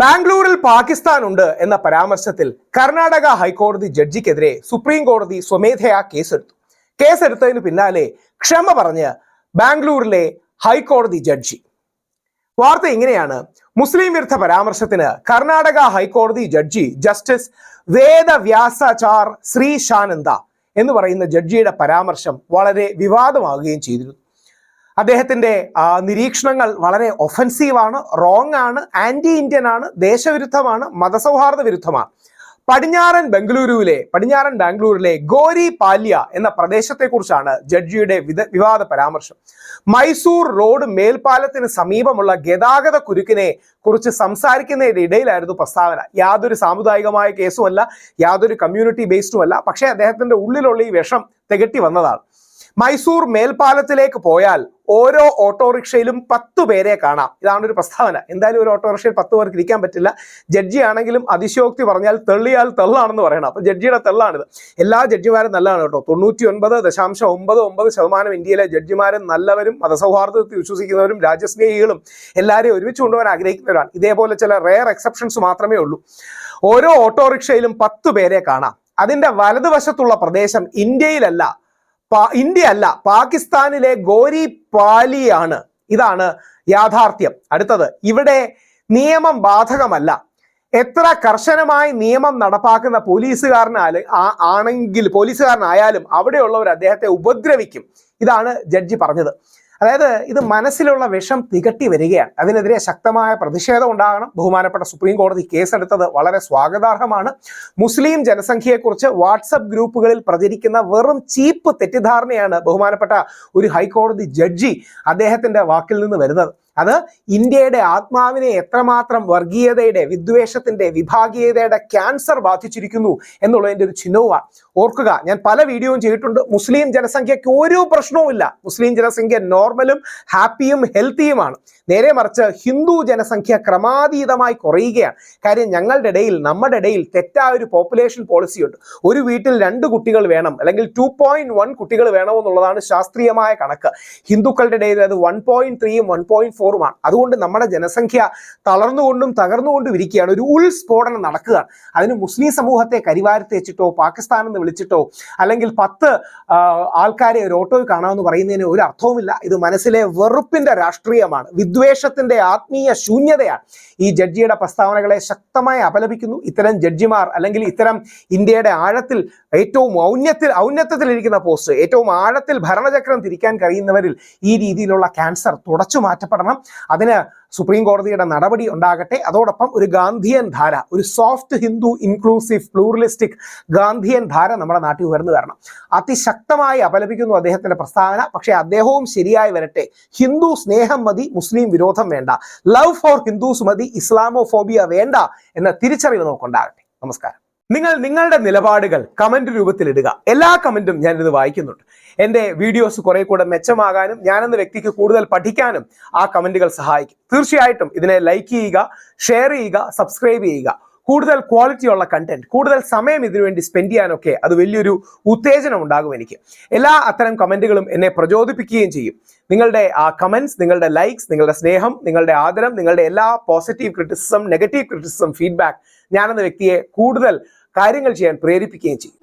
ബാംഗ്ലൂരിൽ പാകിസ്ഥാൻ ഉണ്ട് എന്ന പരാമർശത്തിൽ കർണാടക ഹൈക്കോടതി ജഡ്ജിക്കെതിരെ സുപ്രീം കോടതി സ്വമേധയാ കേസെടുത്തു. കേസെടുത്തതിന് പിന്നാലെ ക്ഷമ പറഞ്ഞ് ബാംഗ്ലൂരിലെ ഹൈക്കോടതി ജഡ്ജി. വാർത്ത ഇങ്ങനെയാണ്. മുസ്ലിം വിരുദ്ധ പരാമർശത്തിന് കർണാടക ഹൈക്കോടതി ജഡ്ജി ജസ്റ്റിസ് വേദവ്യാസാചാർ ശ്രീശാനന്ദ എന്ന് പറയുന്ന ജഡ്ജിയുടെ പരാമർശം വളരെ വിവാദമാകുകയും ചെയ്തിരുന്നു. അദ്ദേഹത്തിന്റെ നിരീക്ഷണങ്ങൾ വളരെ ഒഫൻസീവാണ് റോങ് ആണ് ആന്റി ഇന്ത്യൻ ആണ് ദേശവിരുദ്ധമാണ് മതസൗഹാർദ്ദ വിരുദ്ധമാണ്. പടിഞ്ഞാറൻ ബംഗളൂരുവിലെ പടിഞ്ഞാറൻ ബാംഗ്ലൂരിലെ ഗോരി പാലിയ എന്ന പ്രദേശത്തെക്കുറിച്ചാണ് ജഡ്ജിയുടെ വിവാദ പരാമർശം. മൈസൂർ റോഡ് മേൽപ്പാലത്തിന് സമീപമുള്ള ഗതാഗത കുരുക്കിനെ കുറിച്ച് സംസാരിക്കുന്നതിന്റെ ഇടയിലായിരുന്നു പ്രസ്താവന. യാതൊരു സാമുദായികമായ കേസുമല്ല യാതൊരു കമ്മ്യൂണിറ്റി ബേസ്ഡുമല്ല പക്ഷേ അദ്ദേഹത്തിന്റെ ഉള്ളിലുള്ള ഈ വിഷം തികട്ടി വന്നതാണ്. മൈസൂർ മേൽപ്പാലത്തിലേക്ക് പോയാൽ ഓരോ ഓട്ടോറിക്ഷയിലും പത്ത് പേരെ കാണാം. ഇതാണ് ഒരു പ്രസ്താവന. എന്തായാലും ഒരു ഓട്ടോറിക്ഷയിൽ പത്ത് പേർക്ക് ഇരിക്കാൻ പറ്റില്ല. ജഡ്ജി ആണെങ്കിലും അതിശയോക്തി പറഞ്ഞാൽ തെള്ളിയാൽ തെള്ളാണെന്ന് പറയണം. അപ്പൊ ജഡ്ജിയുടെ തെള്ളാണിത്. എല്ലാ ജഡ്ജിമാരും നല്ലതാണ് കേട്ടോ. തൊണ്ണൂറ്റി ഒൻപത് ദശാംശം ഒമ്പത് ഒമ്പത് ശതമാനം ഇന്ത്യയിലെ ജഡ്ജിമാരും നല്ലവരും മതസൗഹാർദ്ദത്തിൽ വിശ്വസിക്കുന്നവരും രാജ്യസ്നേഹികളും എല്ലാവരെയും ഒരുമിച്ച് കൊണ്ടുപോകാൻ ആഗ്രഹിക്കുന്നവരാണ്. ഇതേപോലെ ചില റെയർ എക്സെപ്ഷൻസ് മാത്രമേ ഉള്ളൂ. ഓരോ ഓട്ടോറിക്ഷയിലും പത്ത് പേരെ കാണാം. അതിന്റെ വലതുവശത്തുള്ള പ്രദേശം ഇന്ത്യയിലല്ല. ഇന്ത്യ അല്ല പാകിസ്ഥാനിലെ ഗോരി പാലിയാണ് ഇതാണ് യാഥാർത്ഥ്യം. അടുത്തത് ഇവിടെ നിയമം ബാധകമല്ല. എത്ര കർശനമായി നിയമം നടപ്പാക്കുന്ന പോലീസുകാരനാൽ ആണെങ്കിൽ പോലീസുകാരനായാലും അവിടെയുള്ളവർ അദ്ദേഹത്തെ ഉപദ്രവിക്കും. ഇതാണ് ജഡ്ജി പറഞ്ഞത്. അതായത് ഇത് മനസ്സിലുള്ള വിഷം തികട്ടി വരികയാണ്. അതിനെതിരെ ശക്തമായ പ്രതിഷേധം ഉണ്ടാകണം. ബഹുമാനപ്പെട്ട സുപ്രീം കോടതി കേസെടുത്തത് വളരെ സ്വാഗതാർഹമാണ്. മുസ്ലിം ജനസംഖ്യയെക്കുറിച്ച് വാട്സപ്പ് ഗ്രൂപ്പുകളിൽ പ്രചരിക്കുന്ന വെറും ചീപ്പ് തെറ്റിദ്ധാരണയാണ് ബഹുമാനപ്പെട്ട ഒരു ഹൈക്കോടതി ജഡ്ജി അദ്ദേഹത്തിന്റെ വാക്കിൽ നിന്ന് വരുന്നത്. അത് ഇന്ത്യയുടെ ആത്മാവിനെ എത്രമാത്രം വർഗീയതയുടെ വിദ്വേഷത്തിന്റെ വിഭാഗീയതയുടെ ക്യാൻസർ ബാധിച്ചിരിക്കുന്നു എന്നുള്ളതിന്റെ ഒരു ചിഹ്നവുമാണ്. ഓർക്കുക ഞാൻ പല വീഡിയോയും ചെയ്തിട്ടുണ്ട്. മുസ്ലിം ജനസംഖ്യയ്ക്ക് ഒരു പ്രശ്നവുമില്ല. മുസ്ലിം ജനസംഖ്യ നോർമലും ഹാപ്പിയും ഹെൽത്തിയുമാണ്. നേരെ മറിച്ച് ഹിന്ദു ജനസംഖ്യ ക്രമാതീതമായി കുറയുകയാണ്. കാര്യം ഞങ്ങളുടെ ഇടയിൽ നമ്മുടെ ഇടയിൽ തെറ്റായ ഒരു പോപ്പുലേഷൻ പോളിസി ഉണ്ട്. ഒരു വീട്ടിൽ രണ്ട് കുട്ടികൾ വേണം അല്ലെങ്കിൽ ടു കുട്ടികൾ വേണമെന്നുള്ളതാണ് ശാസ്ത്രീയമായ കണക്ക്. ഹിന്ദുക്കളുടെ ഇടയിൽ അത് വൺ പോയിന്റ് ത്രീയും വൺ ഫോറുമാണ് അതുകൊണ്ട് നമ്മുടെ ജനസംഖ്യ തളർന്നുകൊണ്ടും തകർന്നുകൊണ്ടും ഇരിക്കുകയാണ്. ഒരു ഉൾസ്ഫോടനം നടക്കുക അതിന് മുസ്ലിം സമൂഹത്തെ കരിവാരത്ത് വെച്ചിട്ടോ പാകിസ്ഥാൻ എന്ന് വിളിച്ചിട്ടോ അല്ലെങ്കിൽ പത്ത് ആൾക്കാരെ ഒരു ഓട്ടോയിൽ കാണാമെന്ന് പറയുന്നതിന് ഒരു അർത്ഥവുമില്ല. ഇത് മനസ്സിലെ വെറുപ്പിന്റെ രാഷ്ട്രീയമാണ്. വിദ്വേഷത്തിന്റെ ആത്മീയ ശൂന്യതയാണ്. ഈ ജഡ്ജിയുടെ പ്രസ്താവനകളെ ശക്തമായി അപലപിക്കുന്നു. ഇത്തരം ജഡ്ജിമാർ അല്ലെങ്കിൽ ഇത്തരം ഇന്ത്യയുടെ ആഴത്തിൽ ഏറ്റവും ഔന്നത്തിൽ ഔന്നത്യത്തിലിരിക്കുന്ന പോസ്റ്റ് ഏറ്റവും ആഴത്തിൽ ഭരണചക്രം തിരിക്കാൻ കഴിയുന്നവരിൽ ഈ രീതിയിലുള്ള ക്യാൻസർ തുടച്ചു മാറ്റപ്പെടണം. അതിന് സുപ്രീം കോടതിയുടെ നടപടി ഉണ്ടാകട്ടെ. അതോടൊപ്പം ഒരു ഗാന്ധിയൻ ധാര ഒരു soft Hindu inclusive pluralistic Gandhian ധാര നമ്മുടെ നാട്ടിൽ ഉയർന്നു വരണം. അതിശക്തമായി അപലപിക്കുന്നു അദ്ദേഹത്തിന്റെ പ്രസ്താവന. പക്ഷേ അദ്ദേഹവും ശരിയായി വരട്ടെ. ഹിന്ദു സ്നേഹം മതി മുസ്ലിം വിരോധം വേണ്ട. ലവ് ഫോർ ഹിന്ദുസ് മതി ഇസ്ലാമോഫോബിയ വേണ്ട എന്ന തിരിച്ചറിവ് നമുക്കുണ്ടാകട്ടെ. നമസ്കാരം. നിങ്ങൾ നിങ്ങളുടെ നിലപാടുകൾ കമന്റ് രൂപത്തിൽ ഇടുക. എല്ലാ കമന്റും ഞാൻ ഞാനിത് വായിക്കുന്നുണ്ട്. എന്റെ വീഡിയോസ് കുറെ കൂടെ മെച്ചമാകാനും ഞാനെന്ന വ്യക്തിക്ക് കൂടുതൽ പഠിക്കാനും ആ കമന്റുകൾ സഹായിക്കും. തീർച്ചയായിട്ടും ഇതിനെ ലൈക്ക് ചെയ്യുക ഷെയർ ചെയ്യുക സബ്സ്ക്രൈബ് ചെയ്യുക. കൂടുതൽ ക്വാളിറ്റി ഉള്ള കണ്ടന്റ് കൂടുതൽ സമയം ഇതിനുവേണ്ടി സ്പെൻഡ് ചെയ്യാനൊക്കെ അത് വലിയൊരു ഉത്തേജനം ഉണ്ടാകും എനിക്ക്. എല്ലാ അത്തരം കമന്റുകളും എന്നെ പ്രചോദിപ്പിക്കുകയും ചെയ്യും. നിങ്ങളുടെ ആ കമന്റ്സ് നിങ്ങളുടെ ലൈക്സ് നിങ്ങളുടെ സ്നേഹം നിങ്ങളുടെ ആദരം നിങ്ങളുടെ എല്ലാ positive criticism negative criticism feedback ഞാനെന്ന വ്യക്തിയെ കൂടുതൽ കാര്യങ്ങൾ ചെയ്യാൻ പ്രേരിപ്പിക്കുകയും ചെയ്യും.